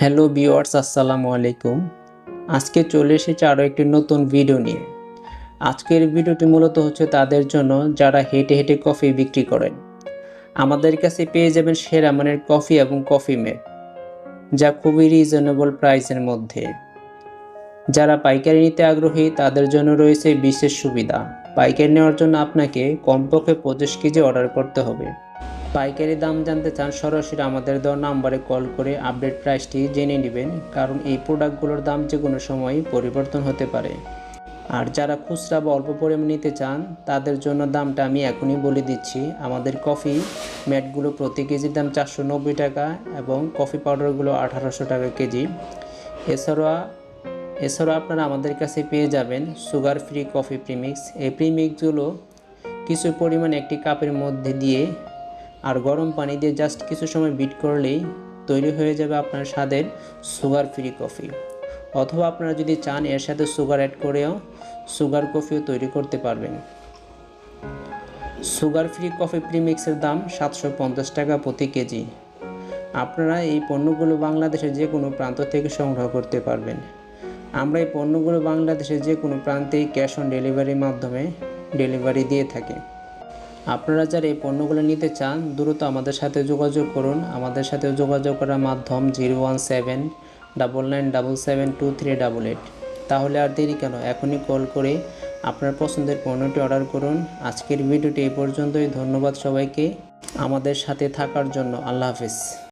Hello viewers, আসসালামু আলাইকুম। আজকে চলে এসেছে আরও একটি নতুন ভিডিও নিয়ে। আজকের ভিডিওটি মূলত হচ্ছে তাদের জন্য যারা হেঁটে হেঁটে কফি বিক্রি করেন। আমাদের কাছে পেয়ে যাবেন সেরা মানের কফি এবং কফি মেড যা খুবই রিজনেবল প্রাইসের মধ্যে। যারা পাইকারি নিতে আগ্রহী, তাদের জন্য রয়েছে বিশেষ সুবিধা। পাইকারি নেওয়ার জন্য আপনাকে কমপক্ষে পঁচিশ কেজি অর্ডার করতে হবে। পাইকারি দাম জানতে চান, সরাসরি আমাদের দেওয়া নাম্বারে কল করে আপডেট প্রাইসটি জেনে নেবেন, কারণ এই প্রোডাক্টগুলোর দাম যে কোনো সময় পরিবর্তন হতে পারে। আর যারা খুচরা বা অল্প পরিমাণ নিতে চান, তাদের জন্য দামটা আমি এখনই বলে দিচ্ছি। আমাদের কফি ম্যাটগুলো প্রতি কেজির দাম চারশো নব্বই টাকা এবং কফি পাউডারগুলো আঠারোশো টাকা কেজি। এছাড়া এছাড়াও আপনারা আমাদের কাছে পেয়ে যাবেন সুগার ফ্রি কফি প্রিমিক্স। এই প্রিমিক্সগুলো কিছু পরিমাণ একটি কাপের মধ্যে দিয়ে আর গরম পানি দিয়ে জাস্ট কিছু সময় বিট করলেই তৈরি হয়ে যাবে আপনার স্বাদের সুগার ফ্রি কফি অথবা আপনারা যদি চান এর সাথে সুগার অ্যাড করেও সুগার কফিও তৈরি করতে পারবেন। সুগার ফ্রি কফি প্রিমিক্সের দাম সাতশো পঞ্চাশ টাকা প্রতি কেজি। আপনারা এই পণ্যগুলো বাংলাদেশের যে কোনো প্রান্ত থেকে সংগ্রহ করতে পারবেন। আমরা এই পণ্যগুলো বাংলাদেশের যে কোনো প্রান্তেই ক্যাশ অন ডেলিভারির মাধ্যমে ডেলিভারি দিয়ে থাকি। আপনারা যারা এই পণ্যগুলো নিতে চান দ্রুত আমাদের সাথে যোগাযোগ করুন আমাদের সাথে যোগাযোগ করার মাধ্যম zero one seven double nine double seven two three double eight তাহলে আর দেরি কেন এখনই কল করে আপনার পছন্দের পণ্যটি অর্ডার করুন আজকের ভিডিওটি এ পর্যন্তই ধন্যবাদ সবাইকে আমাদের সাথে থাকার জন্য আল্লাহ হাফিজ